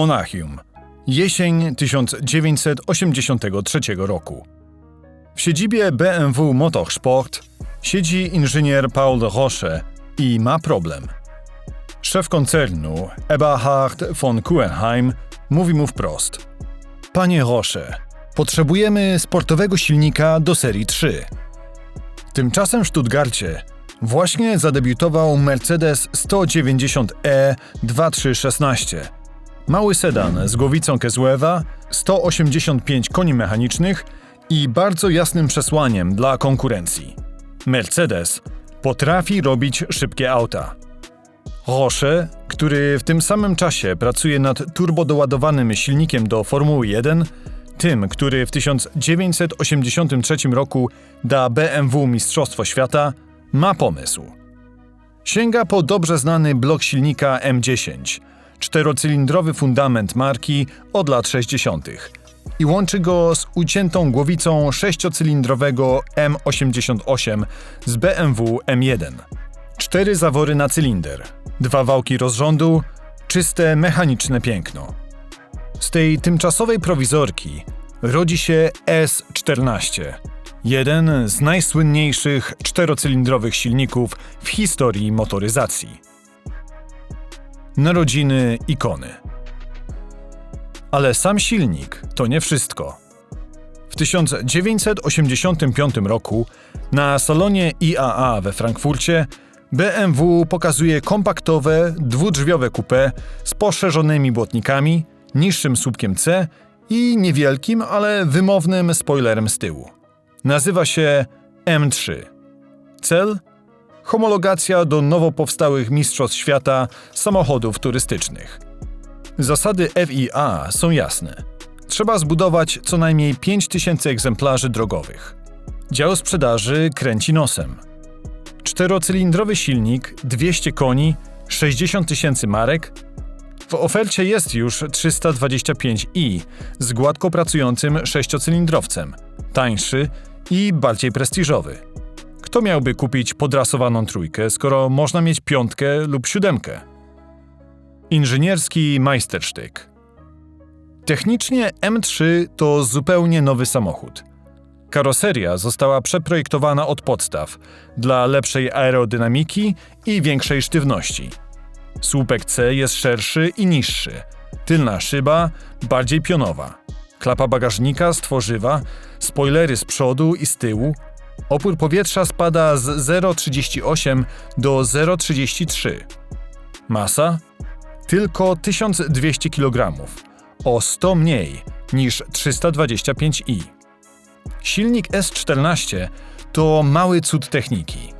Monachium. Jesień 1983 roku. W siedzibie BMW Motorsport siedzi inżynier Paul Roche i ma problem. Szef koncernu, Eberhard von Kuenheim, mówi mu wprost: Panie Roche, potrzebujemy sportowego silnika do serii 3. Tymczasem w Stuttgarcie właśnie zadebiutował Mercedes 190e 2316. Mały sedan z głowicą Kezłewa, 185 koni mechanicznych i bardzo jasnym przesłaniem dla konkurencji. Mercedes potrafi robić szybkie auta. Roche, który w tym samym czasie pracuje nad turbodoładowanym silnikiem do Formuły 1, tym, który w 1983 roku da BMW Mistrzostwo Świata, ma pomysł. Sięga po dobrze znany blok silnika M10, czterocylindrowy fundament marki od lat 60. i łączy go z uciętą głowicą sześciocylindrowego M88 z BMW M1. Cztery zawory na cylinder, dwa wałki rozrządu, czyste mechaniczne piękno. Z tej tymczasowej prowizorki rodzi się S14, jeden z najsłynniejszych czterocylindrowych silników w historii motoryzacji. Narodziny ikony. Ale sam silnik to nie wszystko. W 1985 roku na salonie IAA we Frankfurcie BMW pokazuje kompaktowe, dwudrzwiowe coupé z poszerzonymi błotnikami, niższym słupkiem C i niewielkim, ale wymownym spoilerem z tyłu. Nazywa się M3. Cel? Homologacja do nowo powstałych Mistrzostw Świata samochodów turystycznych. Zasady FIA są jasne. Trzeba zbudować co najmniej 5000 egzemplarzy drogowych. Dział sprzedaży kręci nosem. Czterocylindrowy silnik, 200 koni, 60 tysięcy marek. W ofercie jest już 325i z gładko pracującym sześciocylindrowcem, tańszy i bardziej prestiżowy. Kto miałby kupić podrasowaną trójkę, skoro można mieć piątkę lub siódemkę? Inżynierski majstersztyk. Technicznie M3 to zupełnie nowy samochód. Karoseria została przeprojektowana od podstaw dla lepszej aerodynamiki i większej sztywności. Słupek C jest szerszy i niższy, tylna szyba bardziej pionowa, klapa bagażnika z tworzywa, spoilery z przodu i z tyłu. Opór powietrza spada z 0,38 do 0,33. Masa? Tylko 1200 kg, o 100 mniej niż 325i. Silnik S14 to mały cud techniki.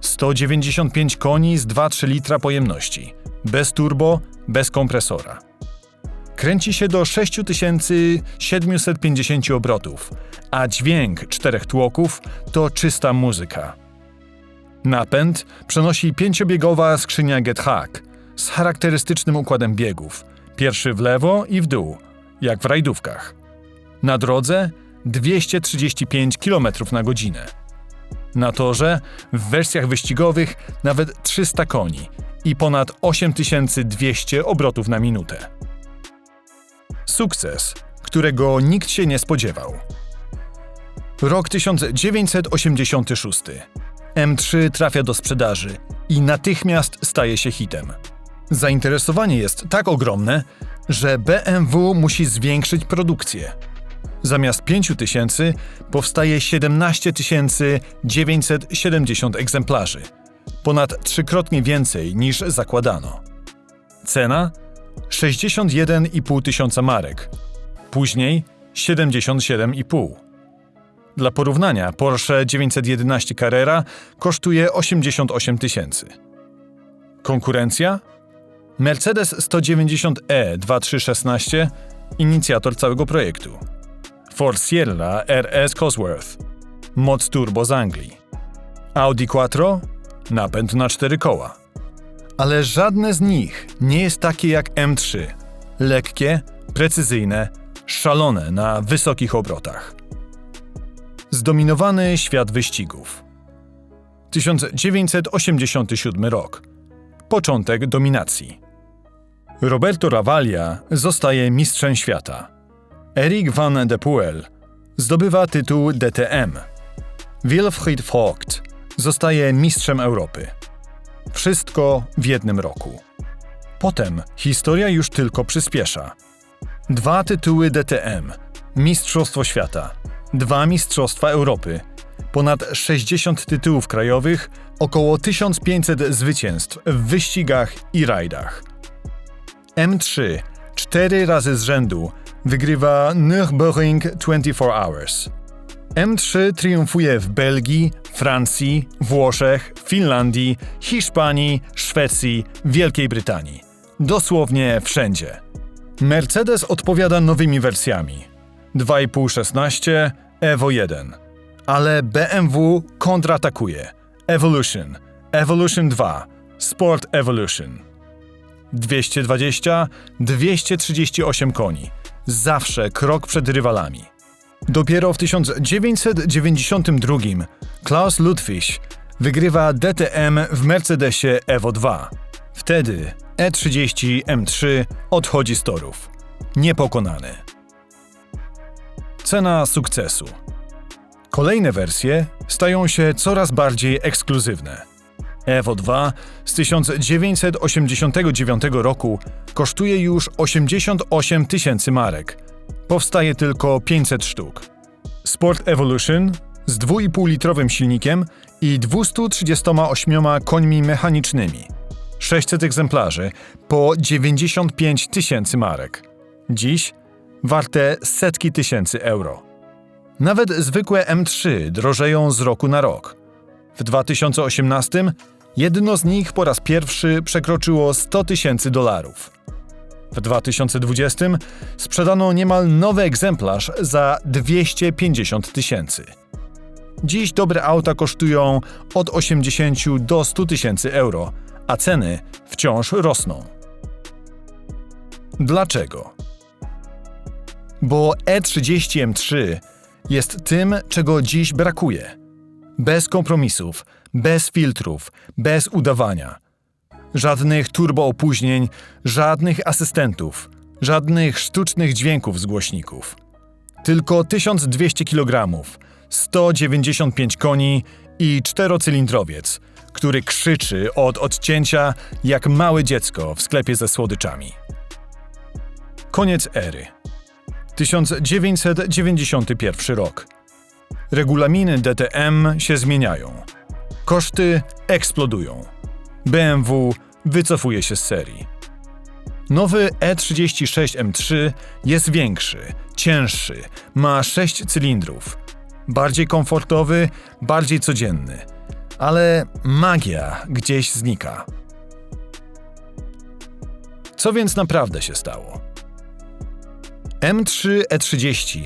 195 koni z 2-3 litra pojemności, bez turbo, bez kompresora. Kręci się do 6750 obrotów, a dźwięk czterech tłoków to czysta muzyka. Napęd przenosi pięciobiegowa skrzynia GetHack z charakterystycznym układem biegów, pierwszy w lewo i w dół, jak w rajdówkach. Na drodze 235 km na godzinę. Na torze w wersjach wyścigowych nawet 300 koni i ponad 8200 obrotów na minutę. Sukces, którego nikt się nie spodziewał. Rok 1986. M3 trafia do sprzedaży i natychmiast staje się hitem. Zainteresowanie jest tak ogromne, że BMW musi zwiększyć produkcję. Zamiast 5 tysięcy powstaje 17 970 egzemplarzy, ponad trzykrotnie więcej niż zakładano. Cena 61,5 tysiąca marek, później 77,5. Dla porównania Porsche 911 Carrera kosztuje 88 tysięcy. Konkurencja? Mercedes 190e 2316, inicjator całego projektu. Ford Sierra RS Cosworth, moc turbo z Anglii. Audi Quattro, napęd na cztery koła. Ale żadne z nich nie jest takie jak M3. Lekkie, precyzyjne, szalone na wysokich obrotach. Zdominowany świat wyścigów. 1987 rok. Początek dominacji. Roberto Ravaglia zostaje mistrzem świata. Eric van de Poel zdobywa tytuł DTM. Wilfried Vogt zostaje mistrzem Europy. Wszystko w jednym roku. Potem historia już tylko przyspiesza. Dwa tytuły DTM, Mistrzostwo Świata, dwa Mistrzostwa Europy, ponad 60 tytułów krajowych, około 1500 zwycięstw w wyścigach i rajdach. M3 cztery razy z rzędu wygrywa Nürburgring 24 Hours. M3 triumfuje w Belgii, Francji, Włoszech, Finlandii, Hiszpanii, Szwecji, Wielkiej Brytanii. Dosłownie wszędzie. Mercedes odpowiada nowymi wersjami. 2,5 16, Evo 1. Ale BMW kontratakuje. Evolution, Evolution 2, Sport Evolution. 220, 238 koni. Zawsze krok przed rywalami. Dopiero w 1992 Klaus Ludwig wygrywa DTM w Mercedesie Evo 2. Wtedy E30 M3 odchodzi z torów. Niepokonany. Cena sukcesu. Kolejne wersje stają się coraz bardziej ekskluzywne. Evo 2 z 1989 roku kosztuje już 88 tysięcy marek. Powstaje tylko 500 sztuk. Sport Evolution z 2,5-litrowym silnikiem i 238 końmi mechanicznymi. 600 egzemplarzy po 95 tysięcy marek. Dziś warte setki tysięcy euro. Nawet zwykłe M3 drożeją z roku na rok. W 2018 jedno z nich po raz pierwszy przekroczyło 100 tysięcy dolarów. W 2020 sprzedano niemal nowy egzemplarz za 250 tysięcy. Dziś dobre auta kosztują od 80 do 100 tysięcy euro, a ceny wciąż rosną. Dlaczego? Bo E30 M3 jest tym, czego dziś brakuje. Bez kompromisów, bez filtrów, bez udawania. Żadnych turboopóźnień, żadnych asystentów, żadnych sztucznych dźwięków z głośników. Tylko 1200 kg, 195 koni i czterocylindrowiec, który krzyczy od odcięcia jak małe dziecko w sklepie ze słodyczami. Koniec ery. 1991 rok. Regulaminy DTM się zmieniają. Koszty eksplodują. BMW wycofuje się z serii. Nowy E36 M3 jest większy, cięższy, ma 6 cylindrów. Bardziej komfortowy, bardziej codzienny. Ale magia gdzieś znika. Co więc naprawdę się stało? M3 E30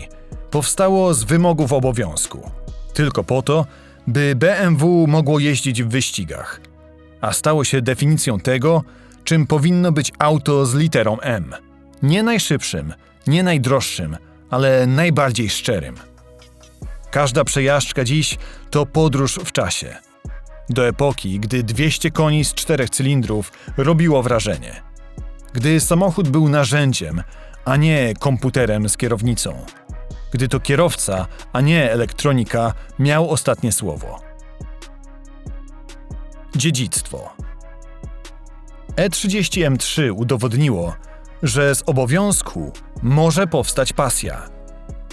powstało z wymogów obowiązku, tylko po to, by BMW mogło jeździć w wyścigach, a stało się definicją tego, czym powinno być auto z literą M. Nie najszybszym, nie najdroższym, ale najbardziej szczerym. Każda przejażdżka dziś to podróż w czasie. Do epoki, gdy 200 koni z czterech cylindrów robiło wrażenie. Gdy samochód był narzędziem, a nie komputerem z kierownicą. Gdy to kierowca, a nie elektronika, miał ostatnie słowo. Dziedzictwo. E30M3 udowodniło, że z obowiązku może powstać pasja.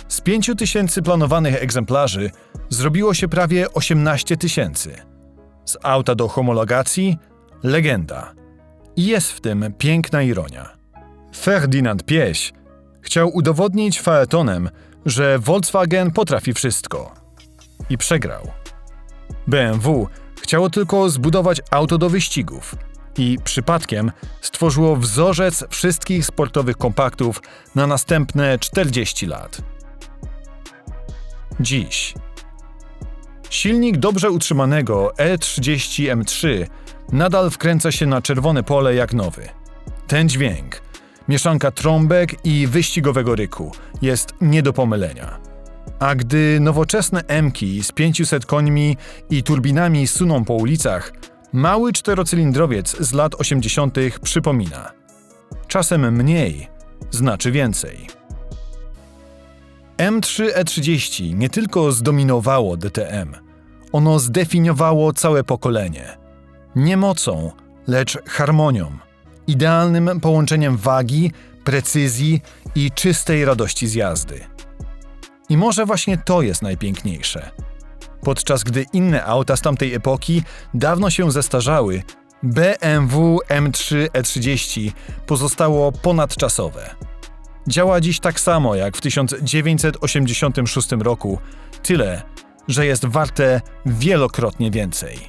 Z 5 tysięcy planowanych egzemplarzy zrobiło się prawie 18 tysięcy. Z auta do homologacji legenda. I jest w tym piękna ironia. Ferdynand Pieś chciał udowodnić Faetonem, że Volkswagen potrafi wszystko. I przegrał. BMW chciało tylko zbudować auto do wyścigów i przypadkiem stworzyło wzorzec wszystkich sportowych kompaktów na następne 40 lat. Dziś. Silnik dobrze utrzymanego E30 M3 nadal wkręca się na czerwone pole jak nowy. Ten dźwięk, mieszanka trąbek i wyścigowego ryku jest nie do pomylenia. A gdy nowoczesne Mki z 500 końmi i turbinami suną po ulicach, mały czterocylindrowiec z lat 80. przypomina. czasem mniej znaczy więcej. M3E30 nie tylko zdominowało DTM, ono zdefiniowało całe pokolenie. Nie mocą, lecz harmonią, idealnym połączeniem wagi, precyzji i czystej radości z jazdy. I może właśnie to jest najpiękniejsze. Podczas gdy inne auta z tamtej epoki dawno się zestarzały, BMW M3 E30 pozostało ponadczasowe. Działa dziś tak samo jak w 1986 roku, tyle, że jest warte wielokrotnie więcej.